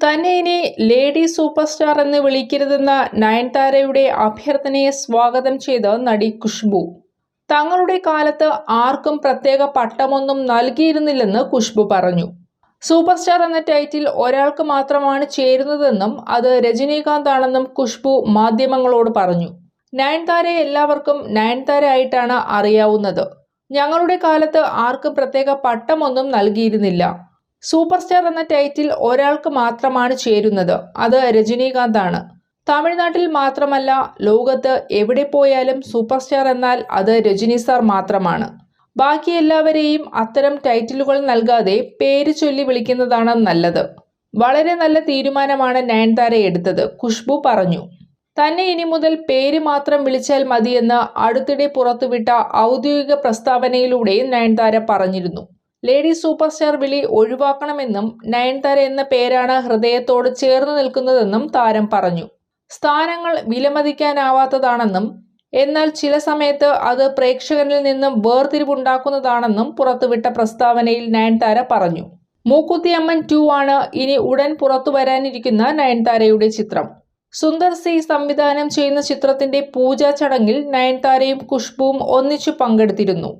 തന്നെ ഇനി lady super star എന്ന് വിളിക്കരുതെന്ന നയൻതാരയുടെ അഭ്യർത്ഥനയെ സ്വാഗതം ചെയ്ത് നടി ഖുഷ്ബു. തങ്ങളുടെ കാലത്ത് ആർക്കും പ്രത്യേക പട്ടമൊന്നും നൽകിയിരുന്നില്ലെന്ന് ഖുഷ്ബു പറഞ്ഞു. സൂപ്പർ സ്റ്റാർ എന്ന ടൈറ്റിൽ ഒരാൾക്ക് മാത്രമാണ് ചേരുന്നതെന്നും അത് രജനീകാന്ത് ആണെന്നും ഖുഷ്ബു മാധ്യമങ്ങളോട് പറഞ്ഞു. നയൻതാരയെ എല്ലാവർക്കും നയൻതാര ആയിട്ടാണ് അറിയാവുന്നത്. ഞങ്ങളുടെ കാലത്ത് ആർക്കും പ്രത്യേക പട്ടമൊന്നും നൽകിയിരുന്നില്ല. സൂപ്പർ സ്റ്റാർ എന്ന ടൈറ്റിൽ ഒരാൾക്ക് മാത്രമാണ് ചേരുന്നത്. അത് രജനീകാന്താണ്. തമിഴ്നാട്ടിൽ മാത്രമല്ല ലോകത്ത് എവിടെ പോയാലും സൂപ്പർ സ്റ്റാർ എന്നാൽ അത് രജനി സാർ മാത്രമാണ്. ബാക്കി എല്ലാവരെയും അത്തരം ടൈറ്റിലുകൾ നൽകാതെ പേര് ചൊല്ലി വിളിക്കുന്നതാണ് നല്ലത്. വളരെ നല്ല തീരുമാനമാണ് നയൻതാര എടുത്തത് ഖുഷ്ബു പറഞ്ഞു. തന്നെ ഇനി മുതൽ പേര് മാത്രം വിളിച്ചാൽ മതിയെന്ന് അടുത്തിടെ പുറത്തുവിട്ട ഔദ്യോഗിക പ്രസ്താവനയിലൂടെ നയൻതാര പറഞ്ഞിരുന്നു. ലേഡി സൂപ്പർ സ്റ്റാർ വിളി ഒഴിവാക്കണമെന്നും നയൻതാര എന്ന പേരാണ് ഹൃദയത്തോട് ചേർന്ന് നിൽക്കുന്നതെന്നും താരം പറഞ്ഞു. സ്ഥാനങ്ങൾ വിലമതിക്കാനാവാത്തതാണെന്നും എന്നാൽ ചില സമയത്ത് അത് പ്രേക്ഷകനിൽ നിന്നും വേർതിരിവുണ്ടാക്കുന്നതാണെന്നും പുറത്തുവിട്ട പ്രസ്താവനയിൽ നയൻതാര പറഞ്ഞു. മൂക്കുത്തിയമ്മൻ ടു ആണ് ഇനി ഉടൻ പുറത്തു വരാനിരിക്കുന്ന നയൻതാരയുടെ ചിത്രം. സുന്ദർ സി സംവിധാനം ചെയ്യുന്ന ചിത്രത്തിന്റെ പൂജാ ചടങ്ങിൽ നയൻതാരയും ഖുഷ്ബുവും ഒന്നിച്ചു പങ്കെടുത്തിരുന്നു.